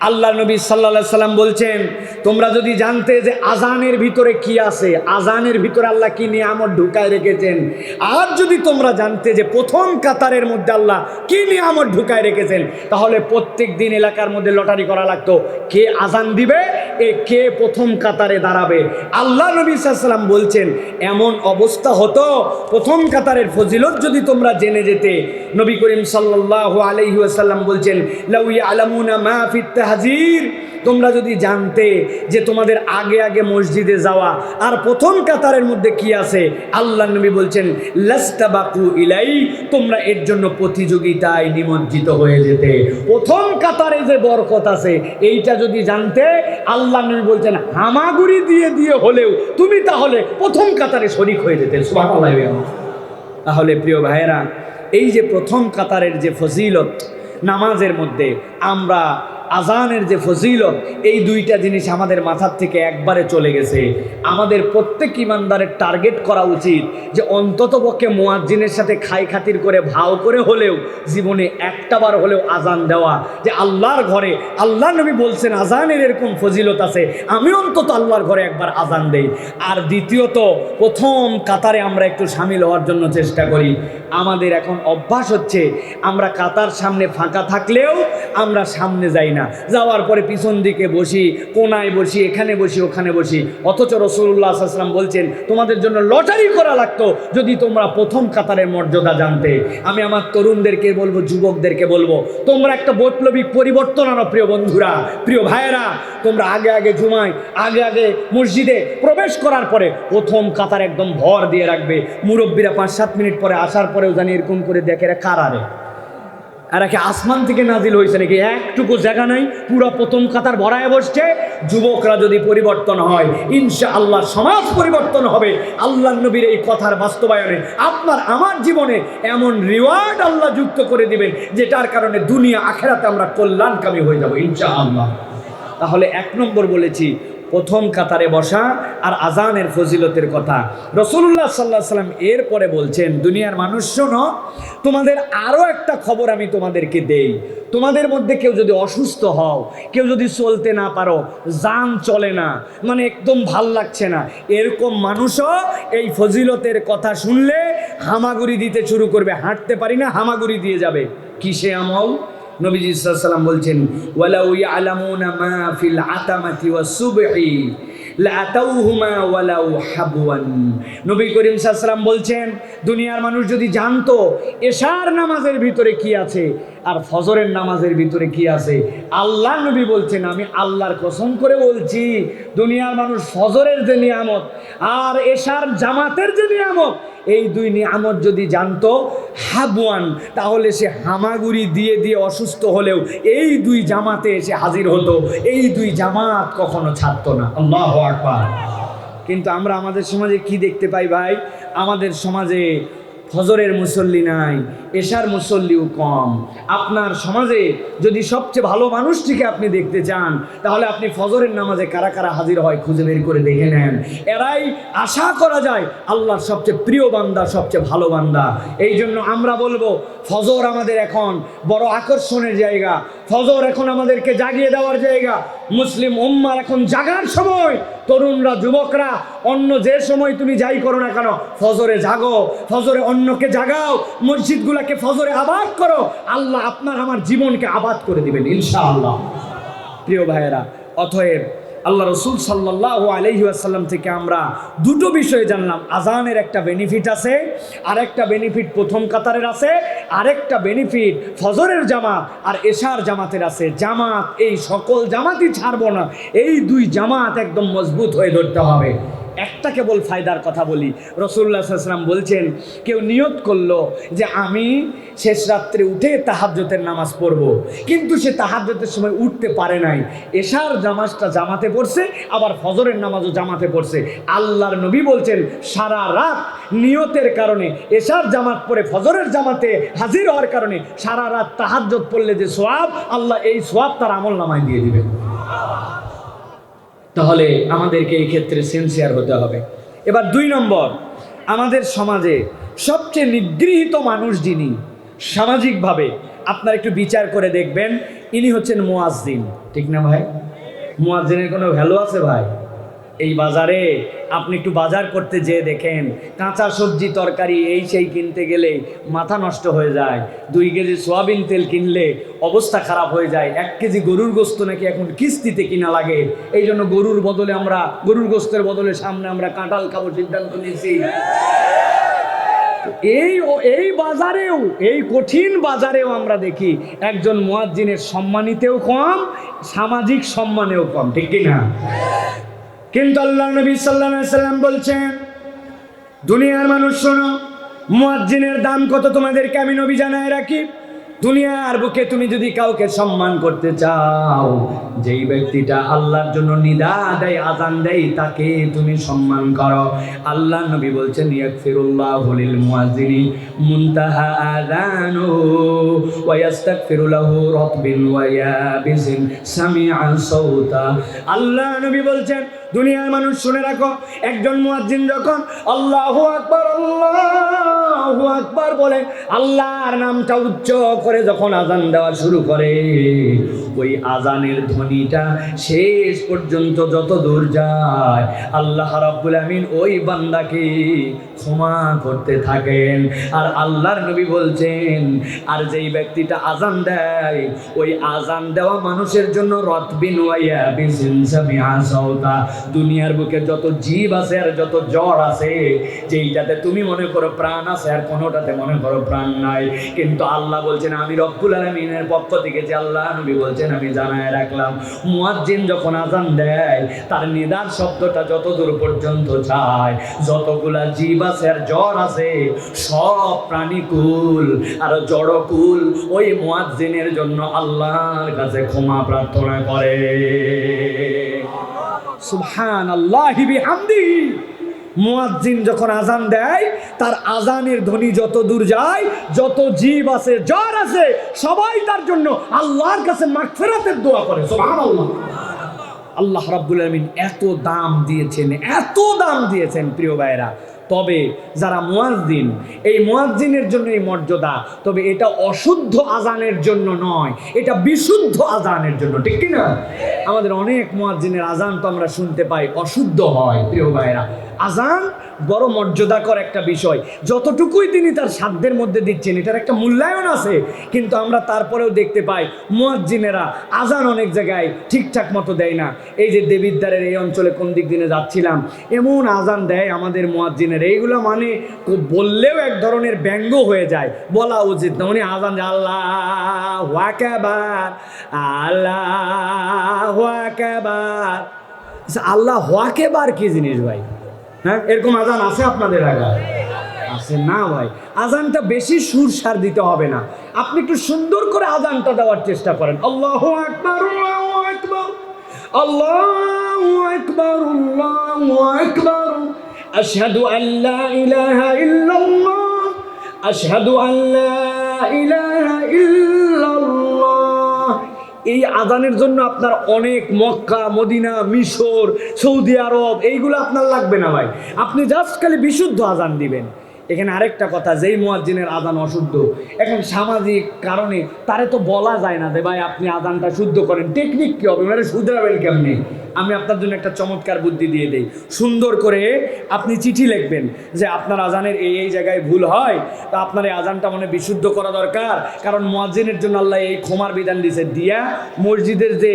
আল্লাহ নবী সাল্লা সাল্লাম বলছেন, তোমরা যদি জানতে যে আজানের ভিতরে কি আছে আজানের ভিতরে আল্লাহ কি আমার ঢুকায় রেখেছেন? আর যদি তোমরা জানতে যে প্রথম কাতারের মধ্যে আল্লাহ কি নিয়ামত ঢুকায় রেখেছেন, তাহলে প্রত্যেক দিন এলাকার মধ্যে লটারি করা লাগতো। কে আজান দিবে এ কে প্রথম কাতারে দাঁড়াবে? আল্লাহ নবী সাল্লাম বলছেন, এমন অবস্থা হতো, প্রথম কাতারের ফজিলত যদি তোমরা জেনে যেতে। নবী করিম সাল্লাহ আলহিহাসাল্লাম বলছেন লাউই আলামুনা মাহফিত তাহাজির। তোমরা যদি জানতে যে তোমাদের আগে আগে মসজিদে যাওয়া আর প্রথম কাতারের মধ্যে কি আছে আল্লাহ নবী বলছেন, লাস্তাবাকু ইলাই তোমরা এর জন্য প্রতিযোগিতায় নিমজ্জিত হয়ে যেতে। প্রথম কাতারে যে বরকত আছে, এইটা যদি জানতে আল্লাহ নবী বলছেন, হামাগুড়ি দিয়ে দিয়ে হলেও তুমি তাহলে প্রথম কাতারে শরিক হয়ে যেতে। তাহলে প্রিয় ভাইয়েরা, এই যে প্রথম কাতারের যে ফজিলত, নামাজের মধ্যে আমরা আজানের যে ফজিলত, এই দুইটা জিনিস আমাদের মাথার থেকে একবারে চলে গেছে। আমাদের প্রত্যেক ইমানদারের টার্গেট করা উচিত যে অন্তত পক্ষে মোয়াজ্জিনের সাথে খাই খাতির করে, ভাও করে হলেও জীবনে একটাবার হলেও আজান দেওয়া। যে আল্লাহর ঘরে আল্লাহ নবী বলছেন, আজানের এরকম ফজিলত আছে, আমি অন্তত আল্লাহর ঘরে একবার আজান দেই। আর দ্বিতীয়ত, প্রথম কাতারে আমরা একটু সামিল হওয়ার জন্য চেষ্টা করি। আমাদের এখন অভ্যাস হচ্ছে, আমরা কাতার সামনে ফাঁকা থাকলেও আমরা সামনে যাই না। যাওয়ার পরে পিছন দিকে বসি, কোনায় বসি, এখানে বসি, ওখানে বসি। অথচ রসুল্লাহ আসলাম বলছেন, তোমাদের জন্য লটারি করা লাগতো যদি তোমরা প্রথম কাতারের মর্যাদা জানতে। আমি আমার তরুণদেরকে বলব, যুবকদেরকে বলব, তোমরা একটা বৈপ্লবিক পরিবর্তন আনো প্রিয় বন্ধুরা, প্রিয় ভাইয়েরা। তোমরা আগে আগে জুমায়, আগে আগে মসজিদে প্রবেশ করার পরে প্রথম কাতার একদম ভর দিয়ে রাখবে। মুরব্বীরা পাঁচ সাত মিনিট পরে আসার পরেও জানি এরকম করে দেখে কারারে আর একে আসমান থেকে নাজিল হয়েছে নাকি? একটুকু জায়গা নাই, পুরো প্রথম কাতার ভরায় বসছে। যুবকরা যদি পরিবর্তন হয় ইনশা আল্লাহ সমাজ পরিবর্তন হবে। আল্লাহ নবীর এই কথার বাস্তবায়নে, আপনার আমার জীবনে এমন রিওয়ার্ড আল্লাহ যুক্ত করে দিবেন, যেটার কারণে দুনিয়া, আখেরাতে আমরা কল্যাণকামী হয়ে যাব ইনশা আল্লাহ তাহলে এক নম্বর বলেছি প্রথম কাতারে বসা আর আজানের ফজিলতের কথা। রসুল্লাহ সাল্লাহ সাল্লাম এরপরে বলছেন, দুনিয়ার মানুষ, শোনো, তোমাদের আরও একটা খবর আমি তোমাদেরকে দেই। তোমাদের মধ্যে কেউ যদি অসুস্থ হও, কেউ যদি চলতে না পারো, যান চলে না মানে একদম ভালো লাগছে না। এরকম মানুষও এই ফজিলতের কথা শুনলে হামাগুড়ি দিতে শুরু করবে। হাঁটতে পারি না, হামাগুড়ি দিয়ে যাবে। কিসে আমল? নবীজি সাল্লাম বলছেন, ওয়ালাউ ইয়ালামুনা মা ফিল আতামাতি ওয়াস সুবহি লাতাউহুমা ওয়ালাউ হাবওয়ান। নবী করিম সাল্লাম বলছেন, দুনিয়ার মানুষ যদি জানতো এশার নামাজের ভিতরে কি আছে আর ফজরের নামাজের ভিতরে কি আছে, আল্লাহ নবী বলছেন, আমি আল্লাহর কসম করে বলছি, দুনিয়ার মানুষ ফজরের যে নিয়ামত আর এশার জামাতের যে নিয়ামত এই দুই নিয়ামত যদি জানতো, হাবওয়ান, তাহলে সে হামাগুড়ি দিয়ে দিয়ে অসুস্থ হলেও এই দুই জামাতে এসে হাজির হতো। এই দুই জামাত কখনো ছাড়তো না। আল্লাহ পর কিন্তু আমরা আমাদের সমাজে কি দেখতে পাই ভাই? আমাদের সমাজে ফজরের মুসল্লি নাই, এশার মুসল্লিও কম। আপনার সমাজে যদি সবচেয়ে ভালো মানুষটিকে আপনি দেখতে চান, তাহলে আপনি ফজরের নামাজে কারা কারা হাজির হয় খুঁজে বের করে দেখে নেন। এরাই আশা করা যায় আল্লাহর সবচেয়ে প্রিয় বান্দা, সবচেয়ে ভালো বান্দা। এই জন্য আমরা বলব, ফজর আমাদের এখন বড় আকর্ষণের জায়গা। ফজর এখন আমাদেরকে জাগিয়ে দেওয়ার জায়গা। মুসলিম উম্মার এখন জাগার সময়। তরুণরা, যুবকরা, অন্য যে সময় তুমি যাই করো না কেন, ফজরে জাগো, ফজরে অন্যকে জাগাও, মসজিদগুলোকে ফজরে আবাদ করো। আল্লাহ আপনার আমার জীবনকে আবাদ করে দিবেন, ইনশাআল্লাহ। প্রিয় ভাইয়েরা, অতএব আল্লাহ রসুল সাল্লাহ আলহি আসাল্লাম থেকে আমরা দুটো বিষয়ে জানলাম। আজানের একটা বেনিফিট আছে, আরেকটা বেনিফিট প্রথম কাতারের আছে, আরেকটা বেনিফিট ফজরের জামাত আর এশার জামাতের আছে। জামাত, এই সকল জামাতই ছাড়বো না, এই দুই জামাত একদম মজবুত হয়ে ধরতে হবে। একটা কেবল ফায়দার কথা বলি। রসুল্লাহ সাল্লাম বলছেন, কেউ নিয়ত করল যে আমি শেষ রাত্রে উঠে তাহাজ্যতের নামাজ পড়ব। কিন্তু সে তাহাজ্যতের সময় উঠতে পারে নাই। এশার জামাজটা জামাতে পড়ছে, আবার ফজরের নামাজও জামাতে পড়ছে। আল্লাহর নবী বলছেন, সারা রাত নিয়তের কারণে, এশার জামাত পরে ফজরের জামাতে হাজির হওয়ার কারণে সারা রাত তাহাজ্যত পড়লে যে সোয়াব, আল্লাহ এই সোয়াব তার আমল নামায় দিয়ে দিবেন। তাহলে আমাদেরকে এই ক্ষেত্রে সেন্সিয়ার হতে হবে। এবার দুই নম্বর, আমাদের সমাজে সবচেয়ে নিগৃহীত মানুষ যিনি, সামাজিকভাবে আপনার একটু বিচার করে দেখবেন, ইনি হচ্ছেন মোয়াজ্জিন। ঠিক না ভাই? মোয়াজদিনের কোনো ভ্যালু আছে ভাই? এই বাজারে আপনি একটু বাজার করতে যেয়ে দেখেন, কাঁচা সবজি তরকারি এই সেই কিনতে গেলে মাথা নষ্ট হয়ে যায়। দুই কেজি সোয়াবিন তেল কিনলে অবস্থা খারাপ হয়ে যায়। এক কেজি গরুর গোস্ত নাকি এখন কিস্তিতে কিনা লাগে। এই জন্য গরুর বদলে আমরা, গরুর গোস্তের বদলে সামনে আমরা কাঁঠাল খাব সিদ্ধান্ত নিয়েছি। এই এই বাজারেও, এই কঠিন বাজারেও আমরা দেখি, একজন মুয়াজ্জিনের সম্মানিতেও কম, সামাজিক সম্মানেও কম, ঠিক কি না কিন্তু আল্লাহ নবী সাল্লাম বলছেন, দুনিয়ার মানুষ শোনো, মুয়াজ্জিনের দাম কত তোমাদেরকে আমি নবী জানায় রাখি? দুনিয়ার বুকে তুমি যদি কাউকে সম্মান করতে চাও, যেই ব্যক্তিটা আল্লাহর জন্য নিদা দেয়, আজান দেয়, তাকে তুমি সম্মান করো। আল্লাহ নবী বলছেন, ইয়াগফিরুল্লাহু লিল মুয়াজ্জিনি মুনতাহা আযানু ওয়া ইয়াস্তাগফিরু লাহু রাতবিন ওয়া ইয়াবিসিন সামিআন সাউতা। আল্লাহ নবী বলছেন দুনিয়ার মানুষ শুনে রাখো একজন মুয়াজ্জিন যখন আল্লাহু আকবর আল্লাহু আকবার বলে, আল্লাহর নামটা উচ্চ করে যখন আজান দেওয়া শুরু করে, ওই আজানের ধ্বনিটা শেষ পর্যন্ত যত দূর যায়, আল্লাহ রাব্বুল আমিন ওই বান্দাকে ক্ষমা করতে থাকেন। আর আল্লাহর নবী বলছেন, আর যেই ব্যক্তিটা আজান দেয়, ওই আজান দেওয়া মানুষের জন্য রতবিন দুনিয়ার বুকে যত জীব আছে আর যত জ্বর আছে, যেইটাতে তুমি মনে করো প্রাণ আছে আর কোনোটাতে মনে করো প্রাণ নাই। কিন্তু আল্লাহ বলছেন, আমি রব্বুল আলমিনের পক্ষ থেকে যে আল্লাহ নবী বলছেন, আমি জানায় রাখলাম। মুয়াজ্জিন যখন আজান দেয়, তার নিদার শব্দটা যত দূর পর্যন্ত যায়, যতগুলা জীব আছে আর জ্বর আছে, সব প্রাণীকুল আর জড়কুল ওই মুয়াজ্জিনের জন্য আল্লাহর কাছে ক্ষমা প্রার্থনা করে। সুবহান আল্লাহ বিহামদি। মুয়াজ্জিন যখন আজান দেয়, তার আজানের ধ্বনি যত দূর যায়, যত জীব আছে, জ্বর আছে, সবাই তার জন্য আল্লাহর কাছে মাগফিরাতের দোয়া করে। সুবহানাল্লাহ। আল্লাহ রাব্বুল আলামিন এত দাম দিয়েছেন, এত দাম দিয়েছেন, প্রিয় ভাইরা তবে যারা মুয়াজ্জিন, এই মুয়াজ্জিনের জন্য এই মর্যাদা, তবে এটা অশুদ্ধ আজানের জন্য নয়, এটা বিশুদ্ধ আজানের জন্য, ঠিক কি না আমাদের অনেক মুয়াজ্জিনের আজান তো আমরা শুনতে পাই, অশুদ্ধ হয়, প্রিয় ভাইরা আজান বড় মর্যাদাকর একটা বিষয়। যতটুকুই তিনি তার সাধ্যের মধ্যে দিচ্ছেন, এটার একটা মূল্যায়ন আছে, কিন্তু আমরা তারপরেও দেখতে পাই, মুয়াজ্জিনেরা আজান অনেক জায়গায় ঠিকঠাক মতো দেয় না। এই যে দেবিদ্বারের এই অঞ্চলে কোন দিক দিনে যাচ্ছিলাম, এমন আজান দেয় আমাদের মুয়াজ্জিনের এইগুলো মানে বললেও এক ধরনের ব্যঙ্গ হয়ে যায়। বলা উচিত না। উনি আজান আল্লাহ ওয়াকাবার আল্লাহ ওয়াকাবার আচ্ছা, আল্লাহ ওয়াকেবার কি জিনিস ভাই? হ্যাঁ এরকম আজান আছে আপনাদের আগে? আছে না ভাই। আজানটা বেশি সুর সার দিতে হবে না। আপনি একটু সুন্দর করে আজানটা দেওয়ার চেষ্টা করেন। আল্লাহু আকবার আল্লাহু আকবার আল্লাহু আকবার আল্লাহু আকবার। আশহাদু আল্লা ইলাহা ইল্লাল্লাহ, আশহাদু আল্লা ইলাহা ইল্লাল্লাহ। এই আদানের জন্য আপনার অনেক মক্কা, মদিনা, মিশর, সৌদি আরব, এইগুলো আপনার লাগবে না ভাই। আপনি জাস্ট খালি বিশুদ্ধ আজান দিবেন। এখানে আরেকটা কথা, যেই মোয়াজ্জিনের আদান অশুদ্ধ, এখন সামাজিক কারণে তারে তো বলা যায় না যে ভাই আপনি আজানটা শুদ্ধ করেন। টেকনিক কী হবে? মানে শুধরাবেন কেমনি? আমি আপনার জন্য একটা চমৎকার বুদ্ধি দিয়ে দেই। সুন্দর করে আপনি চিঠি লিখবেন যে আপনার আজানের এই এই জায়গায় ভুল হয়, তা আপনার এই আজানটা মনে বিশুদ্ধ করা দরকার। কারণ মুয়াজ্জিনের জন্য আল্লাহ এই ক্ষমার বিধান দিয়েছে দিয়া মসজিদের যে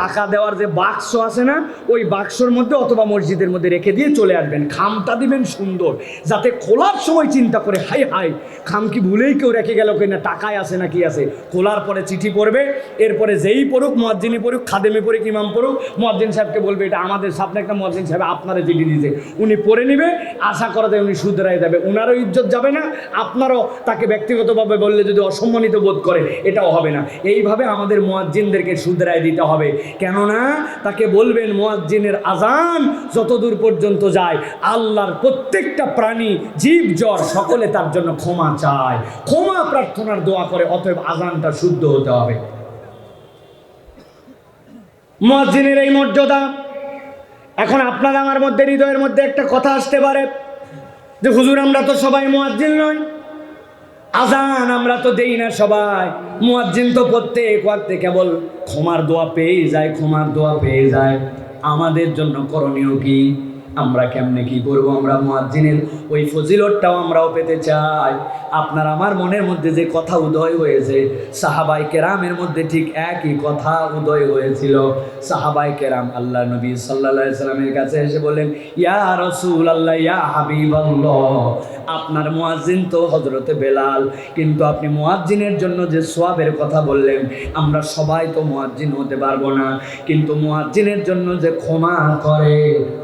টাকা দেওয়ার যে বাক্স আছে না, ওই বাক্সর মধ্যে অথবা মসজিদের মধ্যে রেখে দিয়ে চলে আসবেন। খামটা দিবেন সুন্দর, যাতে খোলার সময় চিন্তা করে, হাই হাই, খাম কি ভুলেই কেউ রেখে গেল কিনা, টাকায় আছে না কি আছে? খোলার পরে চিঠি পড়বে, এরপরে যেই পড়ুক মজ্জিনি পড়ুক, খাদেমি পড়ুক, ইমাম পড়ুক মজ্জিন সাহেবকে বলবে, এটা আমাদের সামনে একটা মজ্জিন সাহেব আপনারা চিঠি দিয়েছে। উনি পড়ে নিবে, আশা করা যায় উনি শুধরাই যাবে। ওনারও ইজ্জত যাবে না, আপনারও তাকে ব্যক্তিগতভাবে বললে যদি অসম্মানিত বোধ করে, এটাও হবে না। এইভাবে আমাদের মোয়াজ্জিনদেরকে শুধরাই দিতে হবে। কেননা, তাকে বলবেন, মোয়াজ্জিনের আজান যতদূর পর্যন্ত যায়, আল্লাহর প্রত্যেকটা প্রাণী, জীব, জ্বর, সকলে তার জন্য ক্ষমা চায়। ক্ষমা প্রার্থনার দোয়া করে, অতএব আজানটা শুদ্ধ হতে হবে। মুয়াজ্জিনের এই মর্যাদা। এখন আপনারা আমার মধ্যে, হৃদয়ের মধ্যে একটা কথা আসতে পারে যে, হুজুর, আমরা তো সবাই মোয়াজ্জিন নয় আজান আমরা তো দেই না সবাই। মুয়াজ্জিন তো প্রত্যেক ওয়াক্তে কেবল ক্ষমার দোয়া পেয়ে যায়, ক্ষমার দোয়া পেয়ে যায়। আমাদের জন্য করণীয় কি? আমরা কেমনে কি করব? আমরা মুয়াজ্জিনের ওই ফজিলতটাও আমরাও পেতে চাই। আপনার আমার মনের মধ্যে যে কথা উদয় হয়েছে, সাহাবাই কেরামের মধ্যে ঠিক একই কথা উদয় হয়েছিল। সাহাবাই কেরাম আল্লাহ নবী সাল্লাহ সাল্লামের কাছে এসে বললেন, ইয়া রসুল আল্লাহ ইয়া হাবিব আপনার মুয়াজ্জিন তো হজরতে বেলাল, কিন্তু আপনি মুয়াজ্জিনের জন্য যে সোয়াবের কথা বললেন, আমরা সবাই তো মুয়াজ্জিন হতে পারব না। কিন্তু মুয়াজ্জিনের জন্য যে ক্ষমা করে,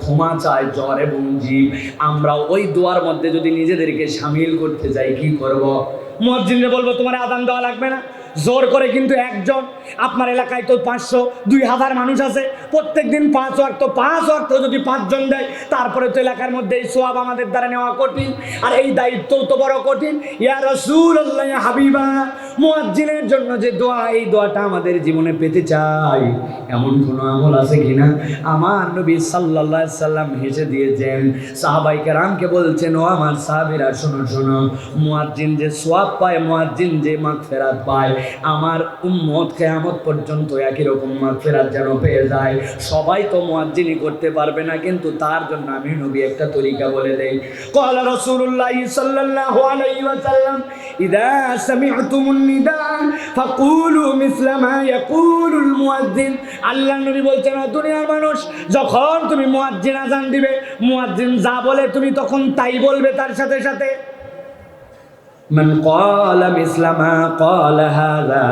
ক্ষমা চায় জ্বর এবং জীব। আমরা ওই দোয়ার মধ্যে যদি নিজেদেরকে সামিল করতে যাই, কি করব? মসজিদে বলব, তোমার আদান দেওয়া লাগবে না? জোর করে কিন্তু একজন। আপনার এলাকায় তো পাঁচশো, দুই হাজার মানুষ আছে। প্রত্যেক দিন পাঁচ ওয়াক্ত পাঁচ ওয়াক্ত যদি পাঁচজন দেয়, তারপরে তো এলাকার মধ্যে এই সোয়াব আমাদের দ্বারা নেওয়া কঠিন। আর এই দায়িত্বও তো বড় কঠিন। ইয়া রসুল হাবিবা, মুয়াজ্জিনের জন্য যে দোয়া, এই দোয়াটা আমাদের জীবনে পেতে চাই। এমন কোনো আমল আছে কিনা? আমার নবী সাল্লাল্লাহু সাল্লাম হেসে দিয়েছেন, সাহাবাই কেরামকে বলছেন, ও আমার সাহাবীরা, শোনো শোনো। মুয়াজ্জিন যে সোয়াব পায়, মুয়াজ্জিন যে মাগফিরাত পায় আমার উম্মত কেয়ামত পর্যন্ত একই রকম মাগফিরাত যেন পেয়ে যায় সবাই তো মুয়াজ্জিনই করতে পারবে না কিন্তু তার জন্য আমি নবী একটা তরিকা বলে দেই قال رسول الله صلى الله عليه وسلم إذا سمعتم النداء فقولوا مثل ما يقول المؤذن আল্লাহ নবী বলছেন "ও দুনিয়ার মানুষ যখন তুমি মুয়াজ্জিন আজান দিবে মুয়াজ্জিন যা বলে তুমি তখন তাই বলবে তার সাথে সাথে من قال مثل ما قال هذا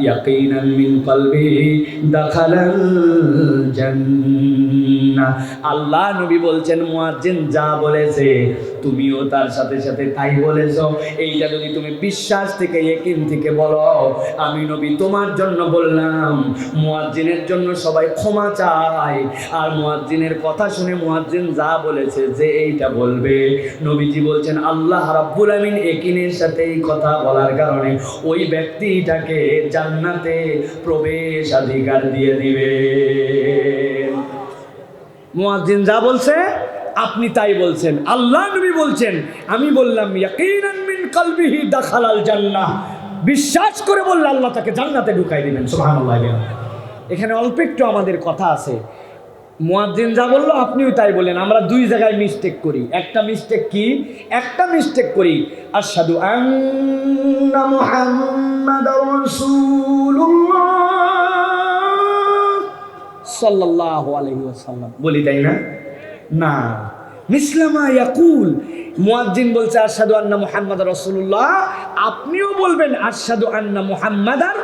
يقينا من قلبه دخل الجنة আল্লাহ নবী বলছেন মুয়াজ্জিন যা বলেছে তুমিও তার সাথে সাথে তাই বলেছো এইটা যদি তুমি বিশ্বাস থেকে একিন থেকে বলো আমি নবী তোমার জন্য বললাম মুয়াজ্জিনের জন্য সবাই ক্ষমা চায় আর মুয়াজ্জিনের কথা শুনে মুয়াজ্জিন যা বলেছে যে এইটা বলবে নবীজি বলছেন আল্লাহ রাব্বুল আমিন একিনের সাথে এই কথা বলার কারণে ওই ব্যক্তিটাকে জান্নাতে প্রবেশাধিকার দিয়ে দিবে। মুয়াজ্জিন যা বলছে, আপনি তাই বলছেন। আল্লাহ নবী বলছেন, আমি বললাম, ইয়াকিনান মিন কলবিহি দাখালাল জান্নাহ। বিশ্বাস করে বললে আল্লাহ তাকে জান্নাতে ঢুকাই দিবেন। সুবহানাল্লাহ এখানে অল্প একটু আমাদের কথা আছে। মুয়াজ্জিন যা বলল, আপনিও তাই বলেন। আমরা দুই জায়গায় মিস্টেক করি। একটা মিস্টেক কি? একটা মিস্টেক করি সাল্লাল্লাহু আলাইহি ওয়াসাল্লাম। বলি তাই না? না। মিসলামা ইয়াকুল। মুয়াজ্জিন বলছে আরশাদু আন্না মুহাম্মাদ রাসূলুল্লাহ। আপনিও বলবেন আরশাদু আন্না মুহাম্মাদার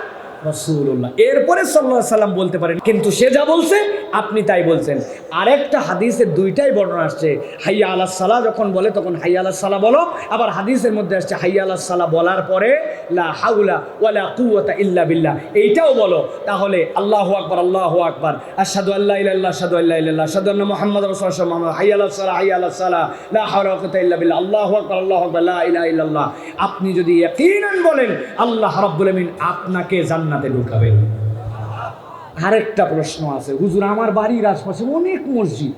রাসূলুল্লাহ। এরপরে আলাইহি সাল্লাম বলতে পারেন, কিন্তু সে যা বলছে, আপনি তাই বলছেন। আরেকটা হাদিসের দুইটাই বর্ণনা আসছে, হাইয়া আলাহ সাল্লাহ যখন বলে, তখন হাইয়া আলাহ সালাহ বলো। আবার হাদিসের মধ্যে আসছে, হাইয়া আলাহ সাল্লাহ বলার পরে, লা হাউলা ওয়ালা কুওয়াতা ইল্লা বিল্লাহ এইটাও বলো। তাহলে আল্লাহু আকবার আল্লাহু আকবার। আশহাদু আল্লা ইলাহা আশহাদু আল্লা ইলাহা আশহাদু আন্না মুহাম্মাদুর রাসূলুল্লাহ মুহাম্মদ হাইয়া আলাহ সালাহ হাইয়া আলাহ সালাহ লা হাওলা ওয়া কুওয়াতা ইল্লা বিল্লাহ আল্লাহু আকবার আল্লাহু আকবার লা ইলাহা ইল্লাল্লাহ আপনি যদি ইয়াকিনান বলেন, আল্লাহ রাব্বুল আমিন আপনাকে জান্নাতে ঢুকাবেন আরেকটা প্রশ্ন আছে। হুজুর, আমার বাড়ির আশপাশে অনেক মসজিদ।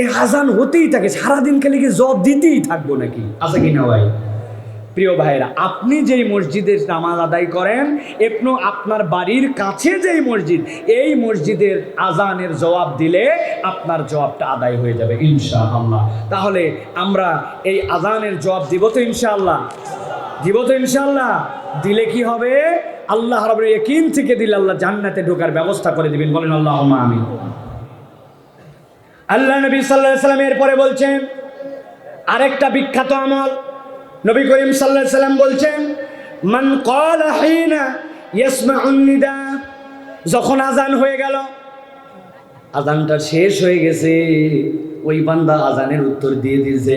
এই আজান হতেই থাকে, সারাদিন খালি জব দিতেই থাকব নাকি? আছে কি না ভাই? প্রিয় ভাইরা আপনি যেই মসজিদের নামাজ আদায় করেন একটু আপনার বাড়ির কাছে যেই মসজিদ, এই মসজিদের আজানের জবাব দিলে আপনার জবাবটা আদায় হয়ে যাবে, ইনশাআল্লাহ। তাহলে আমরা এই আজানের জবাব দিব তো ইনশাআল্লাহ? দিব তো ইনশাআল্লাহ? দিলে কি হবে? আল্লাহ রবের একিন থেকে দিলে আল্লাহ জান্নাতে ঢোকার ব্যবস্থা করে দিবেন। বলেন আল্লাহ আমি আল্লাহ নবী সাল্লাহ সাল্লাম এরপরে বলছেন, আরেকটা বিখ্যাত আমল। নবী করিম সাল্লাহ সাল্লাম বলছেন, মান কল হিনা ইয়াসমাউন নিদা। যখন আজান হয়ে গেল আজানটা শেষ হয়ে গেছে। ওই বান্দা আজানের উত্তর দিয়ে দিয়েছে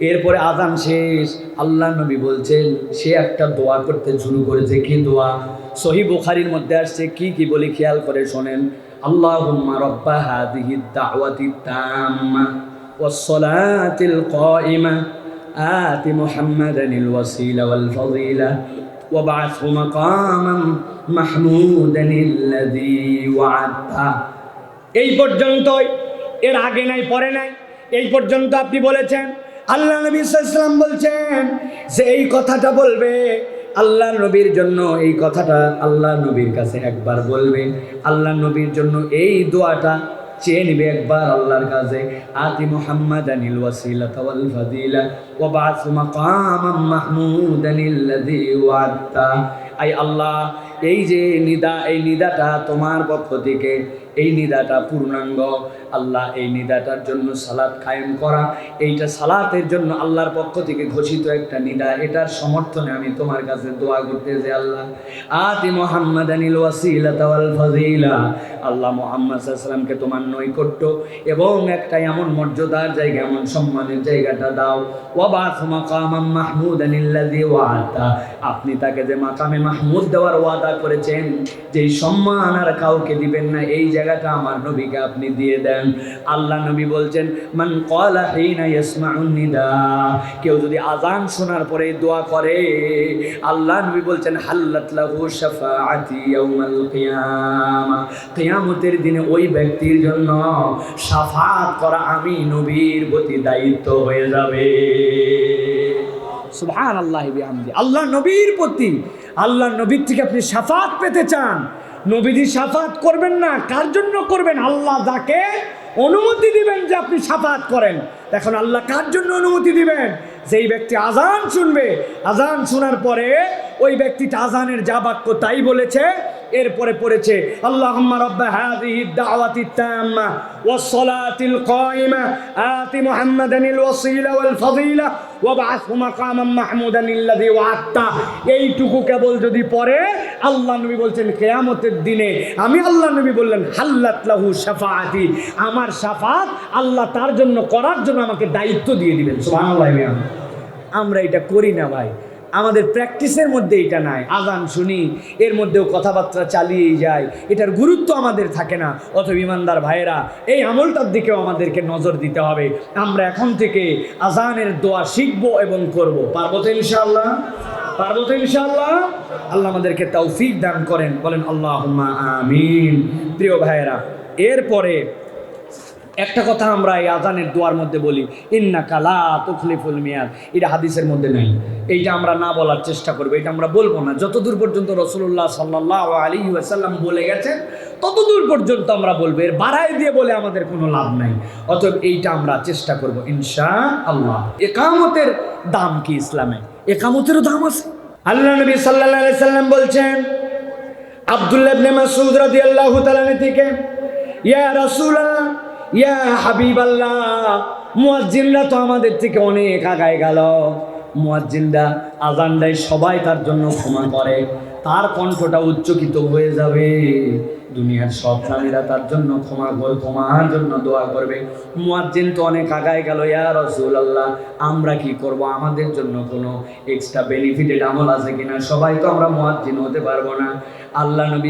এরপরে আজান শেষ আল্লাহ নবী বলছেন সে একটা দোয়া করতে শুরু করেছে কি দোয়া সহি বুখারির মধ্যে আসছে কি কি বলি খেয়াল করে শোনেন আল্লাহুম্মা রব্বা হাদিহি দাওয়াতি তাম্মা والصلاة القائمة آت محمدا الوسيلة والفضيلة وابعثه مقاما محمودا الذي وعدته এই পর্যন্তই এর আগে নাই পরে নাই এই পর্যন্ত আপনি বলেছেন আল্লাহ নবী ইসলাম বলছেন যে এই কথাটা বলবে, আল্লাহ নবীর জন্য এই কথাটা আল্লাহ নবীর কাছে একবার বলবে। আল্লাহ নবীর জন্য এই দোয়াটা চেয়ে নিবে একবার আল্লাহর কাছে। আতি মুহাম্মদ আনিল ওয়াসিলাতা ওয়াল ফাদিলা ওয়া বা'থ মাকামাম মাহমুদান আল্লাযী ওয়া'আদতা। আই আল্লাহ এই যে নিদা, এই নিদাটা তোমার পক্ষ থেকে, এই নিদাটা পূর্ণাঙ্গ। আল্লাহ এই নিদাটার জন্য সালাত কায়েম করা, এইটা সালাতের জন্য আল্লাহর পক্ষ থেকে ঘোষিত একটা নিদা। এটার সমর্থনে আমি তোমার কাছে দোয়া করতে যে আল্লাহ। আতি মোহাম্মদ আনিল ওয়াসিলাতা ওয়াল ফাজিলা। আল্লাহ মোহাম্মদ সাল্লামকে তোমার নৈকট্য এবং একটা এমন মর্যাদার জায়গা, এমন সম্মানের জায়গাটা দাও। ওয়াবাস মাকামাম মাহমুদ আনিল্লাযী ওয়া'আদতা আপনি তাকে যে মাকামে মাহমুদ দেওয়ার ওয়াদা করেছেন যেই সম্মান আর কাউকে দিবেন না, এই জায়গাটা আমার নবীকে আপনি দিয়ে দেন। আল্লাহ নবী বলছেন, মান ক্বালা হিনা ইয়াসমাউন নিদা। কেউ যদি আজান শোনার পরে দোয়া করে, আল্লাহ নবী বলছেন, হাল্লাত লাহু শাফাআতি ইয়াউমাল কিয়ামা। কিয়ামতের দিনে ওই ব্যক্তির জন্য শাফাত করা আমি নবীর প্রতি দায়িত্ব হয়ে যাবে। সুবহান আল্লাহ আল্লাহ নবীর প্রতি আল্লাহ নবীর থেকে আপনি সাফাত পেতে চান। নবীজি সাফাত করবেন না। কার জন্য করবেন? আল্লাহ যাকে অনুমতি দিবেন যে আপনি সাফাত করেন। এখন আল্লাহ কার জন্য অনুমতি দিবেন? যেই ব্যক্তি আজান শুনবে আজান শোনার পরে ওই ব্যক্তিটা আজানের যা বাক্য তাই বলেছে, এরপরে পড়েছে দাওয়াতি তাম্মা এইটুকু কেবল যদি পড়ে, আল্লাহ নবী বলছেন, কিয়ামতের দিনে আমি আল্লাহ নবী বললেন, হাল্লাত লাহু আমার শাফাত আল্লাহ তার জন্য করার জন্য আমাকে দায়িত্ব দিয়ে দিবেন। আমরা এটা করি না, ভাই। আমাদের প্র্যাকটিসের মধ্যে এটা নাই। আজান শুনি, এর মধ্যেও কথাবার্তা চালিয়েই যায় এটার গুরুত্ব আমাদের থাকে না। অত ইমানদার ভাইয়েরা, এই আমলটার দিকেও আমাদেরকে নজর দিতে হবে। আমরা এখন থেকে আজানের দোয়া শিখব এবং করব। পারব তো ইনশাআল্লাহ? পারব তো ইনশাআল্লাহ? আল্লাহ আমাদেরকে তৌফিক দান করেন। বলেন আল্লাহ আমিন। প্রিয় ভাইয়েরা, এরপরে একটা কথা আমরা এই আজানের দোয়ার মধ্যে বলি ইন্না কালা তখলিফুল মিয়াদ। এটা হাদিসের মধ্যে নেই। এইটা আমরা না বলার চেষ্টা করব, এটা আমরা বলব না। যতদূর পর্যন্ত রসুল্লাহ সাল্লাহ আলী ওয়াসাল্লাম বলে গেছেন, ততদূর পর্যন্ত আমরা বলব, এর বাড়াই দিয়ে বলে আমাদের কোনো লাভ নাই। অতএব এইটা আমরা চেষ্টা করব ইনশা আল্লাহ একামতের দাম কি ইসলামে? একামতেরও দাম আছে। আল্লাহ নবী সাল্লাহ সাল্লাম বলছেন, আবদুল্লাহ মাসউদ রাদিয়াল্লাহু তাআলা থেকে, ইয়া রাসূলুল্লাহ ইয়া হাবিব আল্লাহ মুয়াজ্জিনরা তো আমাদের থেকে অনেক আগায় গেল। মুয়াজ্জিনরা আজান দেয় সবাই তার জন্য ক্ষমা করে তার কণ্ঠটা উচ্চকিত হয়ে যাবে। দুনিয়ার সব প্রাণীরা তার জন্য ক্ষমা করে ক্ষমার জন্য দোয়া করবে। মুয়াজ্জিন তো অনেক আগায় গেল, ইয়া রাসূলুল্লাহ, আমরা কি করব? আমাদের জন্য কোনো এক্সট্রা বেনিফিটেড আমল আছে কিনা? সবাই তো আমরা মুয়াজ্জিন হতে পারব না। আল্লাহ নবী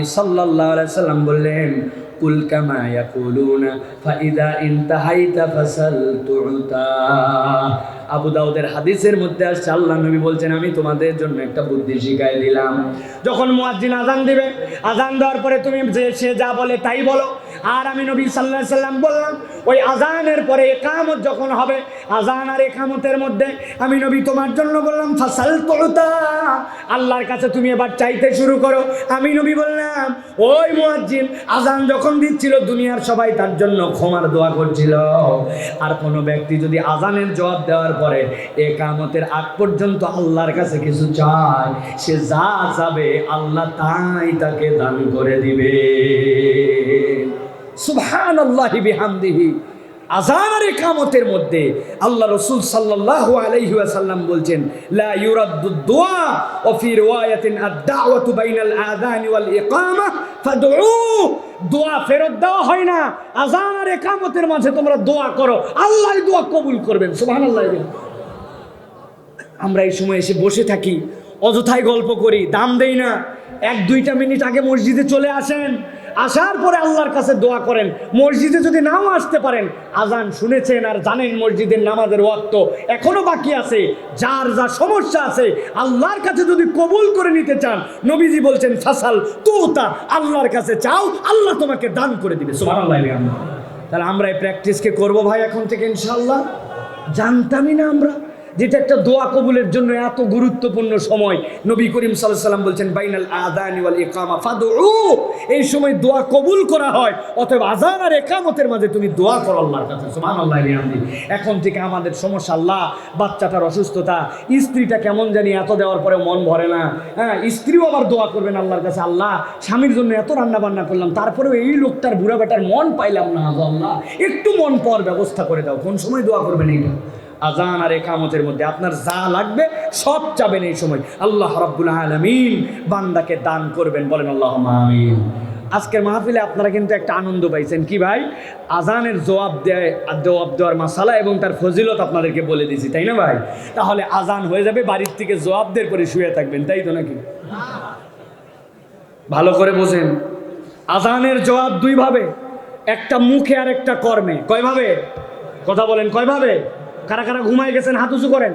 আলাইহি সাল্লাম বললেন কুল কামা ইয়াকুলুনা ফাইদা ইনতাহাইতা ফাসাল তুতা আবু দাউদের হাদিসের মধ্যে আসছে, আল্লাহ নবী বলছেন, আমি তোমাদের জন্য একটা বুদ্ধি শিখাই দিলাম। যখন মুয়াজ্জিন আজান দিবে আজান দেওয়ার পরে তুমি যে, সে যা বলে তাই বলো। আর আমি নবী সাল্লাহ সাল্লাম বললাম, ওই আজানের পরে একামত যখন হবে আজান আর একামতের মধ্যে আমি নবী তোমার জন্য বললাম ফাসাল তোতা আল্লাহর কাছে তুমি এবার চাইতে শুরু করো। আমি নবী বললাম, ওই মুয়াজ্জিন আজান যখন দিচ্ছিল, দুনিয়ার সবাই তার জন্য ক্ষমার দোয়া করছিল। আর কোনো ব্যক্তি যদি আজানের জবাব দেওয়ার পরে কামতের আগ পর্যন্ত আল্লাহর কাছে কিছু চায়। সে যা যাবে আল্লাহ তাই তাকে দান করে দিবে। সুবহানাল্লাহি বিহামদিহি। আজান আর একামতের মধ্যে আল্লাহ রসুল সাল্লাল্লাহু আলাইহি ওয়াসাল্লাম বলছেন, লা ইউরাদ্দু দুআ ওয়া ফি রিওয়ায়াতিন আদ-দাওয়াতু বাইনাল আযান ওয়াল ইকামা ফাদউ দোয়া ফেরত দেওয়া হয় না আজান আর একামতের মাঝে তোমরা দোয়া করো, আল্লাহ দোয়া কবুল করবেন, সুবহানাল্লাহ আমরা এই সময় এসে বসে থাকি অযথায় গল্প করি, দাম দেই না। এক দুইটা মিনিট আগে মসজিদে চলে আসেন আসার পরে আল্লাহর কাছে দোয়া করেন। মসজিদে যদি নাও আসতে পারেন, আজান শুনেছেন আর জানেন মসজিদের নামাজের ওয়াক্ত এখনও বাকি আছে। যার যা সমস্যা আছে, আল্লাহর কাছে যদি কবুল করে নিতে চান, নবীজি বলছেন, ফাসাল তো তা আল্লাহর কাছে চাও, আল্লাহ তোমাকে দান করে দিবে। তাহলে আমরা এই প্র্যাকটিসকে করব ভাই এখন থেকে ইনশাল্লাহ জানতামই না আমরা। যেটা একটা দোয়া কবুলের জন্য এত গুরুত্বপূর্ণ সময়। নবী করিম সাল্লাম বলছেন, বাইনাল আদান ওয়াল ইকামা ফাদু এই সময় দোয়া কবুল করা হয়, অতএব আজান আর একামতের মাঝে তুমি দোয়া করো আল্লাহর কাছে। সুবহানাল্লাহ বিহামদি এখন থেকে আমাদের সমস্যা আল্লাহ, বাচ্চাটার অসুস্থতা, স্ত্রীটা কেমন জানি এত দেওয়ার পরে মন ভরে না। হ্যাঁ স্ত্রীও আবার দোয়া করবেন আল্লাহর কাছে। আল্লাহ, স্বামীর জন্য এত রান্না বান্না করলাম, তারপরেও এই লোকটার বুড়া বেটার মন পাইলাম না আল্লাহ। একটু মন পাওয়ার ব্যবস্থা করে দাও। কোন সময় দোয়া করবেন এইটা? আজান আর একামতের মধ্যে আপনার যা লাগবে সব চাবেন এই সময়। আল্লাহ রাব্বুল আলামিন বান্দাকে দান করবেন, বলেন আল্লাহ আমিন। আজকের মাহফিলে আপনারা কিন্তু একটা আনন্দ পাইছেন। কি ভাই? আজানের জবাব দেয়, জবাব দেওয়ার মাসালা এবং তার ফজিলত আপনাদেরকে বলে দিয়েছি, তাই না ভাই? তাহলে আজান হয়ে যাবে, বাড়ির থেকে জবাব দের করে শুয়ে থাকবেন, তাই তো নাকি? ভালো করে বোঝেন। আজানের জবাব দুই ভাবে একটা মুখে আর একটা কর্মে। কয়ভাবে? কথা বলেন, কয়ভাবে? কারা কারা ঘুমায় গেছেন হাত উঁচু করেন।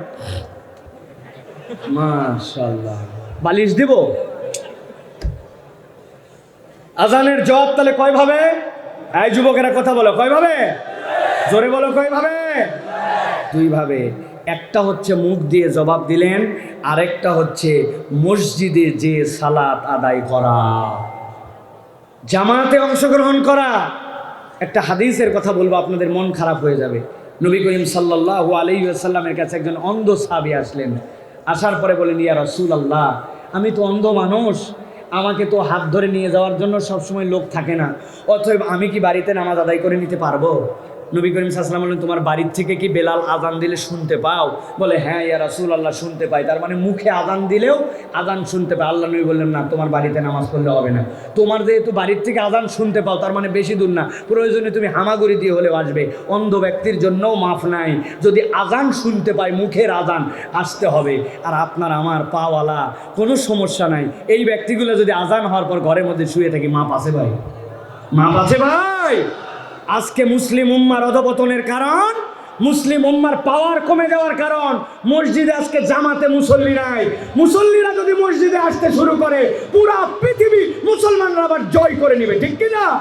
মাশাল্লাহ বালিশ দিব। আজানের জবাব তাহলে কয়ভাবে এই যুবকেরা কথা বলো কয় ভাবে? জোরে বলো কয়ভাবে দুইভাবে একটা হচ্ছে মুখ দিয়ে জবাব দিলেন আরেকটা হচ্ছে মসজিদে যে সালাত আদায় করা। জামাতে অংশগ্রহণ করা। একটা হাদিসের কথা বলব আপনাদের মন খারাপ হয়ে যাবে। নবী করিম সাল্লাহ আলী আসাল্লামের কাছে একজন অন্ধ সাবি আসলেন। আসার পরে বলেন, ইয়া রসুল আল্লাহ আমি তো অন্ধ মানুষ। আমাকে তো হাত ধরে নিয়ে যাওয়ার জন্য সবসময় লোক থাকে না। অথব আমি কি বাড়িতে নামাজ আদায় করে নিতে পারব? নবী করিম সাল্লাম বলেন তোমার বাড়ির থেকে কি বেলাল আজান দিলে শুনতে পাও? বলে হ্যাঁ ইয়া রাসুল আল্লাহ শুনতে পাই। তার মানে মুখে আজান দিলেও আজান শুনতে পাই আল্লাহ নবী বললেন, না, তোমার বাড়িতে নামাজ পড়লে হবে না। তোমার যেহেতু বাড়ির থেকে আজান শুনতে পাও, তার মানে বেশি দূর না। প্রয়োজনে তুমি হামাগুড়ি দিয়ে হলেও আসবে। অন্ধ ব্যক্তির জন্যও মাফ নাই। যদি আজান শুনতে পায়, মুখের আজান আসতে হবে। আর আপনার আমার পাওয়ালা, কোনো সমস্যা নাই। এই ব্যক্তিগুলো যদি আজান হওয়ার পর ঘরের মধ্যে শুয়ে থাকি, মাপ আছে ভাই? মাপ আছে ভাই? আজকে মুসলিম উম্মার অধপতনের কারণ, মুসলিম উম্মার পাওয়ার কমে যাওয়ার কারণ, মসজিদে আজকে জামাতে মুসল্লি নাই। মুসল্লিরা যদি মসজিদে আসতে শুরু করে, পুরা পৃথিবী মুসলমানরা আবার জয় করে নেবে, ঠিক কিনা?